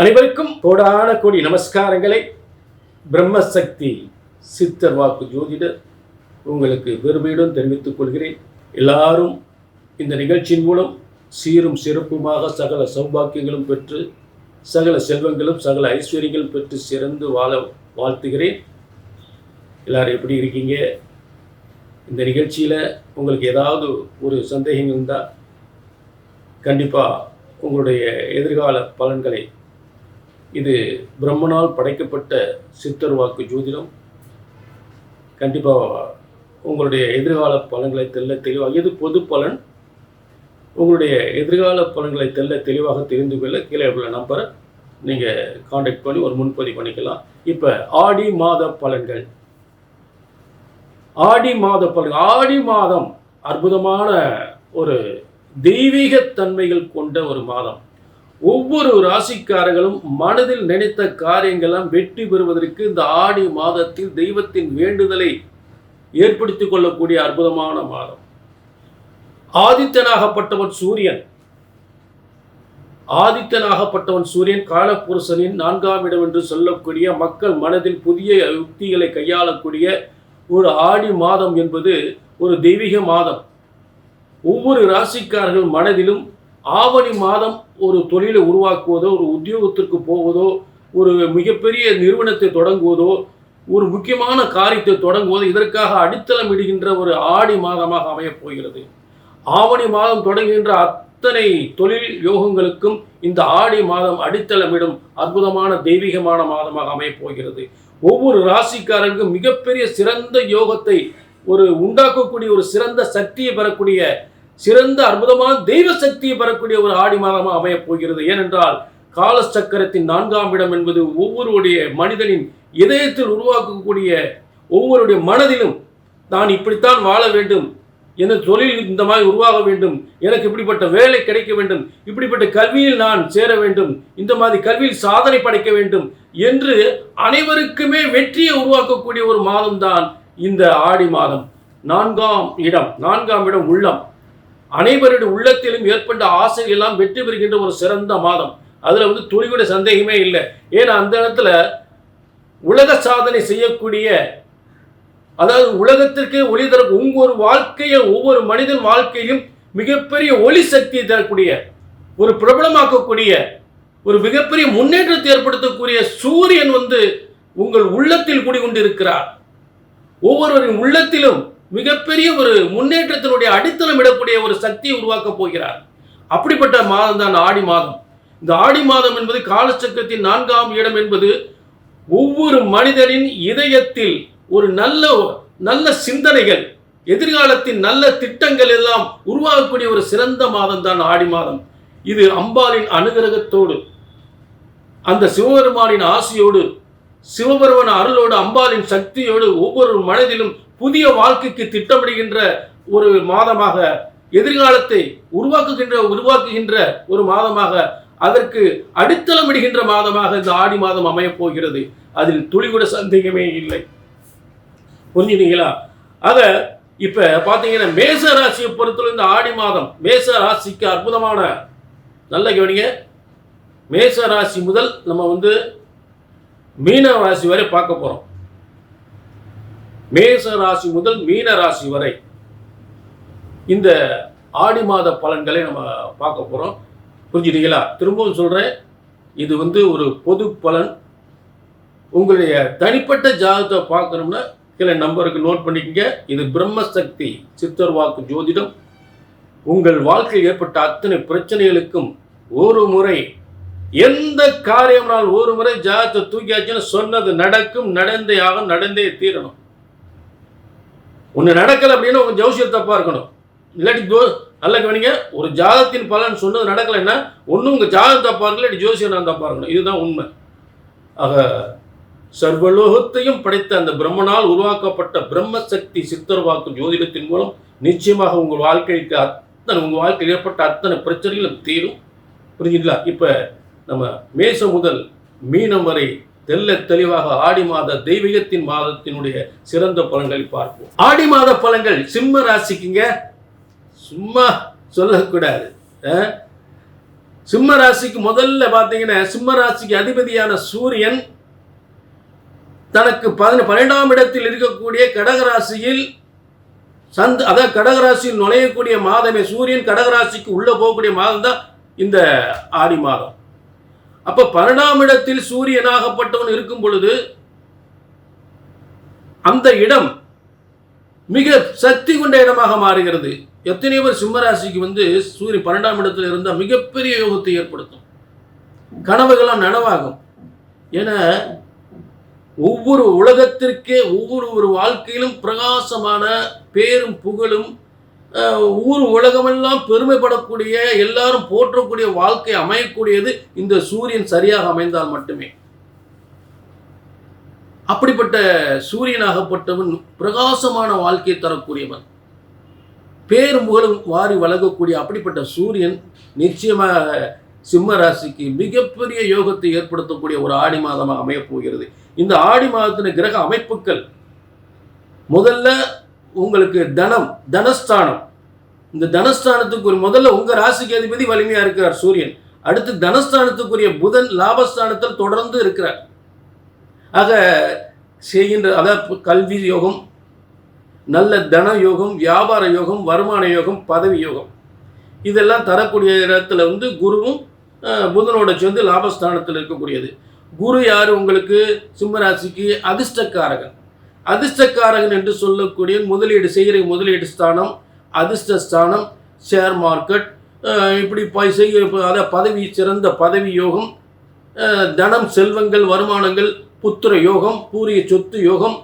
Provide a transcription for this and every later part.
அனைவருக்கும் கோடான கோடி நமஸ்காரங்களை. பிரம்மசக்தி சித்தர் வாக்கு ஜோதிடர் உங்களுக்கு பெருமையுடன் தெரிவித்துக் கொள்கிறேன். எல்லாரும் இந்த நிகழ்ச்சியின் மூலம் சீரும் சிறப்புமாக சகல சௌபாக்கியங்களும் பெற்று சகல செல்வங்களும் சகல ஐஸ்வர்யங்களும் பெற்று சிறந்து வாழ வாழ்த்துகிறேன். எல்லாரும் எப்படி இருக்கீங்க? இந்த நிகழ்ச்சியில் உங்களுக்கு ஏதாவது ஒரு சந்தேகம் இருந்தால் கண்டிப்பாக உங்களுடைய எதிர்கால பலன்களை இது பிரம்மனால் படைக்கப்பட்ட சித்தர் வாக்கு ஜோதிடம். கண்டிப்பாக உங்களுடைய எதிர்கால பலன்களை தெல்ல தெளிவாக இது பொது பலன். உங்களுடைய எதிர்கால பலன்களை தெல்ல தெளிவாக தெரிந்து கொள்ள கீழே உள்ள நம்பரை நீங்கள் காண்டாக்ட் பண்ணி ஒரு முன்பதிவு பண்ணிக்கலாம். இப்போ ஆடி மாத பலன்கள். ஆடி மாத பலன் ஆடி மாதம் அற்புதமான ஒரு தெய்வீகத்தன்மைகள் கொண்ட ஒரு மாதம். ஒவ்வொரு ராசிக்காரர்களும் மனதில் நினைத்த காரியங்களெல்லாம் வெற்றி பெறுவதற்கு இந்த ஆடி மாதத்தில் தெய்வத்தின் வேண்டுதலை ஏற்படுத்திக் கொள்ளக்கூடிய அற்புதமான மாதம். ஆதித்தனாகப்பட்டவன் சூரியன். ஆதித்தனாகப்பட்டவன் சூரியன் காலப்புருஷனின் நான்காம் இடம் என்று சொல்லக்கூடிய மக்கள் மனதில் புதிய யுக்திகளை கையாளக்கூடிய ஒரு ஆடி மாதம் என்பது ஒரு தெய்வீக மாதம். ஒவ்வொரு ராசிக்காரர்கள் மனதிலும் ஆவணி மாதம் ஒரு தொழிலை உருவாக்குவதோ ஒரு உத்தியோகத்திற்கு போவதோ ஒரு மிகப்பெரிய நிறுவனத்தை தொடங்குவதோ ஒரு முக்கியமான காரியத்தை தொடங்குவதோ இதற்காக அடித்தளம் இடுகின்ற ஒரு ஆடி மாதமாக அமையப் போகிறது. ஆவணி மாதம் தொடங்குகின்ற அத்தனை தொழில் யோகங்களுக்கும் இந்த ஆடி மாதம் அடித்தளமிடும் அற்புதமான தெய்வீகமான மாதமாக அமையப் போகிறது. ஒவ்வொரு ராசிக்காரருக்கும் மிகப்பெரிய சிறந்த யோகத்தை ஒரு உண்டாக்கக்கூடிய ஒரு சிறந்த சக்தியை பெறக்கூடிய சிறந்த அற்புதமான தெய்வ சக்தியை பெறக்கூடிய ஒரு ஆடி மாதமாக அமையப் போகிறது. ஏனென்றால் காலச்சக்கரத்தின் நான்காம் இடம் என்பது ஒவ்வொருடைய மனிதனின் இதயத்தில் உருவாக்கக்கூடிய ஒவ்வொருடைய மனதிலும் நான் இப்படித்தான் வாழ வேண்டும் எனது தொழில் இந்த மாதிரி உருவாக வேண்டும் எனக்கு இப்படிப்பட்ட வேலை கிடைக்க வேண்டும் இப்படிப்பட்ட கல்வியில் நான் சேர வேண்டும் இந்த மாதிரி கல்வியில் சாதனை படைக்க வேண்டும் என்று அனைவருக்குமே வெற்றியை உருவாக்கக்கூடிய ஒரு மாதம் தான் இந்த ஆடி மாதம். நான்காம் இடம் நான்காம் இடம் உள்ளம். அனைவருடைய உள்ளத்திலும் ஏற்பட்ட ஆசைகள் எல்லாம் வெற்றி பெறுகின்ற ஒரு சிறந்த மாதம். அதில் வந்து துளிவிட சந்தேகமே இல்லை. ஏன்னா அந்த இடத்துல உலக சாதனை செய்யக்கூடிய அதாவது உலகத்திற்கே ஒளி தர ஒவ்வொரு வாழ்க்கையை ஒவ்வொரு மனிதன் வாழ்க்கையிலும் மிகப்பெரிய ஒளி சக்தியை தரக்கூடிய ஒரு பிரபலமாக்கக்கூடிய ஒரு மிகப்பெரிய முன்னேற்றத்தை ஏற்படுத்தக்கூடிய சூரியன் வந்து உங்கள் உள்ளத்தில் குடிகொண்டிருக்கிறார். ஒவ்வொருவரின் உள்ளத்திலும் மிகப்பெரிய ஒரு முன்னேற்றத்தினுடைய அடித்தளம் இடக்கூடிய ஒரு சக்தியை உருவாக்கப் போகிறார். அப்படிப்பட்ட மாதம் தான் ஆடி மாதம். இந்த ஆடி மாதம் என்பது காலச்சக்கரத்தின் நான்காம் இடம் என்பது ஒவ்வொரு மனிதனின் இதயத்தில் ஒரு நல்ல நல்ல சிந்தனைகள் எதிர்காலத்தின் நல்ல திட்டங்கள் எல்லாம் உருவாகக்கூடிய ஒரு சிறந்த மாதம் தான் ஆடி மாதம். இது அம்பாளின் அனுகிரகத்தோடு அந்த சிவபெருமானின் ஆசையோடு சிவபெருமன் அருளோடு அம்பாளின் சக்தியோடு ஒவ்வொரு மனதிலும் புதிய வாழ்க்கைக்கு திட்டமிடுகின்ற ஒரு மாதமாக எதிர்காலத்தை உருவாக்குகின்ற உருவாக்குகின்ற ஒரு மாதமாக அதற்கு அடித்தளமிடுகின்ற மாதமாக இந்த ஆடி மாதம் அமையப் போகிறது. அதில் துளிகூட சந்தேகமே இல்லை. புரிஞ்சுட்டீங்களா ஆக இப்ப பாத்தீங்கன்னா மேச ராசியை பொறுத்தவரை இந்த ஆடி மாதம் மேச ராசிக்கு அற்புதமான நல்ல கவனிங்க. மேச ராசி முதல் நம்ம வந்து மீன ராசி வரை பார்க்க போறோம். மேச ராசி முதல் மீன ராசி வரை இந்த ஆடி மாத பலன்களை நம்ம பார்க்க போகிறோம் புரிஞ்சுட்டீங்களா? திரும்பவும் சொல்கிறேன் இது வந்து ஒரு பொது பலன். உங்களுடைய தனிப்பட்ட ஜாதகத்தை பார்க்கணும்னா கீழே நம்பருக்கு நோட் பண்ணிக்கங்க. இது பிரம்மசக்தி சித்தர் வாக்கு ஜோதிடம். உங்கள் வாழ்க்கையில் ஏற்பட்ட அத்தனை பிரச்சனைகளுக்கும் ஒரு முறை எந்த காரியம்னால் ஒரு முறை ஜாதகத்தை தூக்கியாச்சுன்னு சொன்னது நடக்கும் நடந்தே ஆகும் நடந்தே தீரணும். ஒன்று நடக்கலை அப்படின்னா உங்கள் ஜோசியம் தப்பாக இருக்கணும். இல்லாட்டி ஜோ நல்ல கவனிங்க ஒரு ஜாதத்தின் பலன் சொன்னது நடக்கலைன்னா ஒன்றும் உங்கள் ஜாதம் தப்பாக இருக்கல இல்லாட்டி ஜோசியம் நான் தப்பாக இருக்கணும். இதுதான் உண்மை. ஆக சர்வலோகத்தையும் படைத்த அந்த பிரம்மனால் உருவாக்கப்பட்ட பிரம்மசக்தி சித்தர்வாக்கும் ஜோதிடத்தின் மூலம் நிச்சயமாக உங்கள் வாழ்க்கைக்கு அத்தனை உங்கள் வாழ்க்கையில் ஏற்பட்ட அத்தனை பிரச்சனைகளும் தீரும். புரிஞ்சுங்களா? இப்போ நம்ம மேசம் முதல் மீனம் வரை தெல்ல தெளிவாக ஆடி மாத தெய்வீகத்தின் மாதத்தினுடைய சிறந்த பலன்களை பார்ப்போம். ஆடி மாத பலன்கள் சிம்ம ராசிக்குங்க. சும்மா சொல்லக்கூடாது. சிம்ம ராசிக்கு முதல்ல பார்த்தீங்கன்னா சிம்ம ராசிக்கு அதிபதியான சூரியன் தனக்கு பதின பன்னெண்டாம் இடத்தில் இருக்கக்கூடிய கடகராசியில் சந்த் அதாவது கடகராசியில் நுழையக்கூடிய மாதமே சூரியன் கடகராசிக்கு உள்ளே போகக்கூடிய மாதம் தான் இந்த ஆடி மாதம். அப்ப பன்னெண்டாம் இடத்தில் சூரியனாகப்பட்டவன் இருக்கும் பொழுது அந்த இடம் மிக சக்தி கொண்ட இடமாக மாறுகிறது. எத்தனையோ பேர் சிம்மராசிக்கு வந்து சூரியன் பன்னெண்டாம் இடத்துல இருந்தால் மிகப்பெரிய யோகத்தை ஏற்படுத்தும். கனவுகள்லாம் நனவாகும். என ஒவ்வொரு உலகத்திற்கே ஒவ்வொரு ஒரு வாழ்க்கையிலும் பிரகாசமான பேரும் புகழும் ஊர் உலகமெல்லாம் பெருமைப்படக்கூடிய எல்லாரும் போற்றக்கூடிய வாழ்க்கை அமையக்கூடியது இந்த சூரியன் சரியாக அமைந்தால் மட்டுமே. அப்படிப்பட்ட சூரியனாகப்பட்டவன் பிரகாசமான வாழ்க்கையை தரக்கூடியவன். பேர் முகலும் வாரி வழங்கக்கூடிய அப்படிப்பட்ட சூரியன் நிச்சயமாக சிம்ம ராசிக்கு மிகப்பெரிய யோகத்தை ஏற்படுத்தக்கூடிய ஒரு ஆடி மாதமாக அமையப் போகிறது. இந்த ஆடி மாதத்தின கிரக அமைப்புகள் முதல்ல உங்களுக்கு தனம் தனஸ்தானம். இந்த தனஸ்தானத்துக்கு ஒரு முதல்ல உங்க ராசிக்கு அதிபதி வலிமையா இருக்கிறார் சூரியன். அடுத்து தனஸ்தானத்துக்குரிய புதன் லாபஸ்தானத்தில் தொடர்ந்து இருக்கிறார். ஆக செய்கின்ற அதாவது கல்வி யோகம் நல்ல தன யோகம் வியாபார யோகம் வருமான யோகம் பதவி யோகம். இதெல்லாம் தரக்கூடிய இடத்துல வந்து குருவும் புதனோட சேர்ந்து லாபஸ்தானத்தில் இருக்கக்கூடியது. குரு யார் உங்களுக்கு? சிம்மராசிக்கு அதிர்ஷ்டக்காரகன். அதிர்ஷ்டக்காரகன் என்று சொல்லக்கூடிய முதலீடு செய்கிற முதலீடு ஸ்தானம் அதிர்ஷ்ட ஸ்தானம் ஷேர் மார்க்கெட் இப்படி ப- செய்கிற அதாவது பதவி சிறந்த பதவி யோகம் தனம் செல்வங்கள் வருமானங்கள் புத்திர யோகம் பூரிய சொத்து யோகம்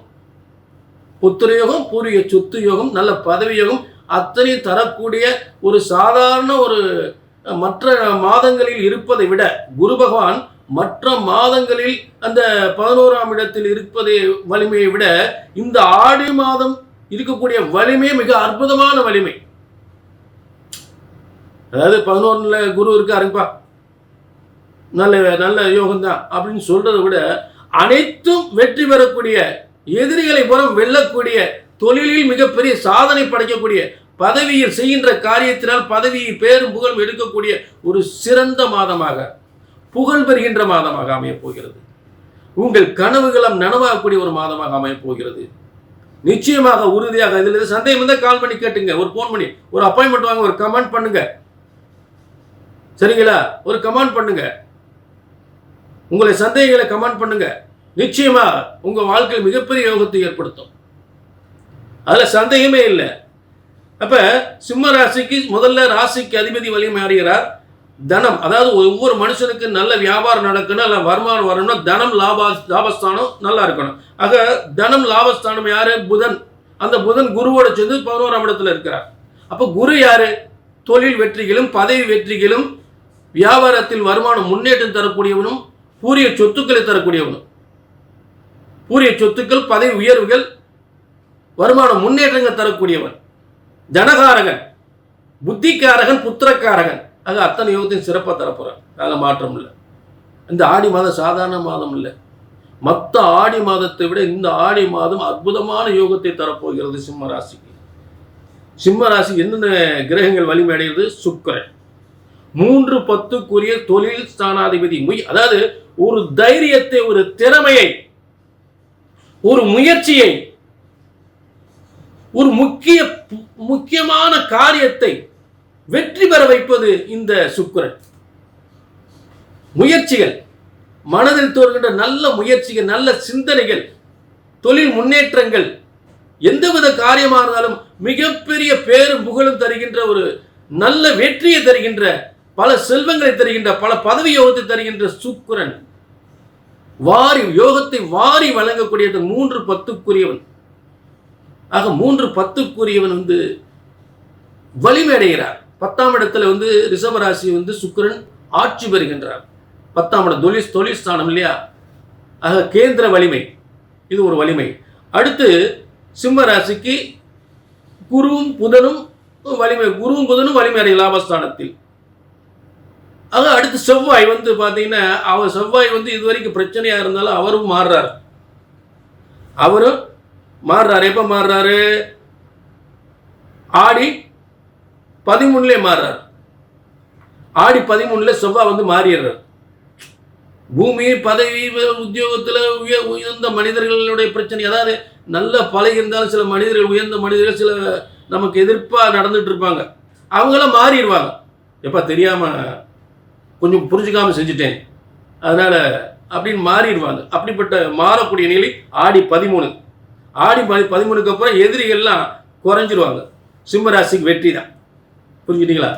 புத்திர யோகம் பூரிய சொத்து யோகம் நல்ல பதவி யோகம் அத்தனையும் தரக்கூடிய ஒரு சாதாரண ஒரு மற்ற மாதங்களில் இருப்பதை விட குரு பகவான் மற்ற மாதங்களில் அந்த பதினோராம் இடத்தில் இருப்பதை வலிமையை விட இந்த ஆடி மாதம் இருக்கக்கூடிய வலிமை மிக அற்புதமான வலிமை. அதாவது பதினோருல குரு இருக்காருப்பா நல்ல நல்ல யோகம்தான் அப்படின்னு சொல்றதை விட அனைத்தும் வெற்றி பெறக்கூடிய எதிரிகளை புறம் வெல்லக்கூடிய தொழிலில் மிகப்பெரிய சாதனை படைக்கக்கூடிய பதவியில் செய்கின்ற காரியத்தினால் பதவியை பேரும் புகழும் எடுக்கக்கூடிய ஒரு சிறந்த மாதமாக. புகழ் பெறுகின்ற மாதமாக அமையப் போகிறது. உங்கள் கனவுகளும் நனவாகக்கூடிய ஒரு மாதமாக அமையப் போகிறது. நிச்சயமாக உறுதியாக இதில் எது சந்தேகம் இருந்தால் கால் பண்ணி கேட்டுங்க. ஒரு ஃபோன் பண்ணி ஒரு அப்பாயின்மெண்ட் வாங்க ஒரு கமெண்ட் பண்ணுங்க. சரிங்களா? ஒரு கமெண்ட் பண்ணுங்க. உங்களை சந்தேகங்களை கமெண்ட் பண்ணுங்க. நிச்சயமா உங்க வாழ்க்கையில் மிகப்பெரிய யோகத்தை ஏற்படுத்தும். அதுல சந்தேகமே இல்லை. அப்ப சிம்ம ராசிக்கு முதல்ல ராசிக்கு அதிபதி வழி மாறுகிறார் தனம். அதாவது ஒவ்வொரு மனுஷனுக்கு நல்ல வியாபாரம் நடக்கணும் இல்லை வருமானம் வரணும்னா தனம் லாபா லாபஸ்தானம் நல்லா இருக்கணும். ஆக தனம் லாபஸ்தானம் யாரு? புதன். அந்த புதன் குருவோட சேர்ந்து பதினோராம் இடத்துல இருக்கிறார். அப்போ குரு யார்? தொழில் வெற்றிகளும் பதவி வெற்றிகளும் வியாபாரத்தில் வருமானம் முன்னேற்றம் தரக்கூடியவனும் பூரிய சொத்துக்களை தரக்கூடியவனும். பூரிய சொத்துக்கள் பதவி உயர்வுகள் வருமானம் முன்னேற்றங்கள் தரக்கூடியவன். தனகாரகன் புத்திக்காரகன் புத்திரக்காரகன். ஆக அத்தனை யோகத்தையும் சிறப்பாக தரப்போகிறேன் அதில் மாற்றம் இல்லை. இந்த ஆடி மாதம் சாதாரண மாதம் இல்லை. மற்ற ஆடி மாதத்தை விட இந்த ஆடி மாதம் அற்புதமான யோகத்தை தரப்போகிறது சிம்ம ராசிக்கு. சிம்ம ராசி என்னென்ன கிரகங்கள் வலிமை அடைகிறது சுக்கிரன். மூன்று பத்துக்குரிய தொழில் ஸ்தானாதிபதி முய் அதாவது ஒரு தைரியத்தை ஒரு திறமையை ஒரு முயற்சியை ஒரு முக்கிய முக்கியமான காரியத்தை வெற்றி பெற வைப்பது இந்த சுக்கரன். முயற்சிகள் மனதில் தோன்றுகின்ற நல்ல முயற்சிகள் நல்ல சிந்தனைகள் தொழில் முன்னேற்றங்கள் எந்தவித காரியமாக இருந்தாலும் மிகப்பெரிய பேரும் புகழும் தருகின்ற ஒரு நல்ல வெற்றியை தருகின்ற பல செல்வங்களை தருகின்ற பல பதவி யோகத்தை தருகின்ற சுக்குரன். வாரி யோகத்தை வாரி வழங்கக்கூடிய மூன்று பத்துக்குரியவன். ஆக மூன்று பத்துக்குரியவன் வந்து வலிமையடைகிறார் பத்தாம் இடத்துல வந்து ரிஷபராசி வந்து சுக்கிரன் ஆட்சி பெறுகின்றார். பத்தாம் இடம் தொழில் தொழில் ஸ்தானம் இல்லையா? ஆக கேந்திர வலிமை இது ஒரு வலிமை. அடுத்து சிம்ம ராசிக்கு குருவும் புதனும் வலிமை குருவும் புதனும் வலிமை லாபஸ்தானத்தில். ஆக அடுத்து செவ்வாய் வந்து பார்த்தீங்கன்னா அவர் செவ்வாய் வந்து இது வரைக்கும் பிரச்சனையாக இருந்தாலும் அவரும் மாறுறார். அவரும் மாறுறாரு. எப்போ மாறுறாரு? ஆடி பதிமூணுலே மாறுறார். ஆடி பதிமூணுல செவ்வாய் வந்து மாறிடுறார். பூமி பதவி உத்தியோகத்தில் உயர் உயர்ந்த மனிதர்களுடைய பிரச்சனை அதாவது நல்ல பழகி இருந்தாலும் சில மனிதர்கள் உயர்ந்த மனிதர்கள் சில நமக்கு எதிர்ப்பாக நடந்துட்டு இருப்பாங்க. அவங்களாம் மாறிடுவாங்க. எப்பா தெரியாமல் கொஞ்சம் புரிஞ்சுக்காமல் செஞ்சுட்டேன். அதனால் அப்படின்னு மாறிடுவாங்க. அப்படிப்பட்ட மாறக்கூடிய நிலை ஆடி பதிமூணு. ஆடி பதி பதிமூணுக்கு அப்புறம் எதிரிகள்லாம் குறைஞ்சிருவாங்க. சிம்மராசிக்கு வெற்றி தான். புரிஞ்சுட்டீங்களா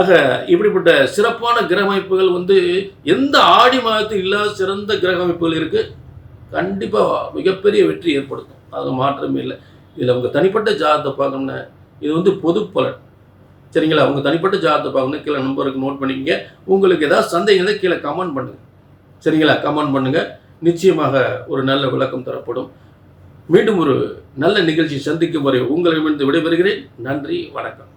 ஆக இப்படிப்பட்ட சிறப்பான கிரக அமைப்புகள் வந்து எந்த ஆடி மாதத்தில் இல்லாத சிறந்த கிரக அமைப்புகள் இருக்குது கண்டிப்பாக மிகப்பெரிய வெற்றி ஏற்படுத்தும். அதில் மாற்றமே இல்லை. இதில் உங்கள் தனிப்பட்ட ஜாதத்தை பார்க்கணும்னா இது வந்து பொது பலன். சரிங்களா? உங்கள் தனிப்பட்ட ஜாதத்தை பார்க்கணும் கீழே நம்பருக்கு நோட் பண்ணிக்கங்க. உங்களுக்கு ஏதாவது சந்தேகம் இருந்தால் கீழே கமெண்ட் பண்ணுங்கள் சரிங்களா? கமெண்ட் பண்ணுங்கள் நிச்சயமாக ஒரு நல்ல விளக்கம் தரப்படும். மீண்டும் ஒரு நல்ல நிகழ்ச்சி சந்திக்கும் வரை உங்களிடமிருந்து விடைபெறுகிறேன். நன்றி வணக்கம்.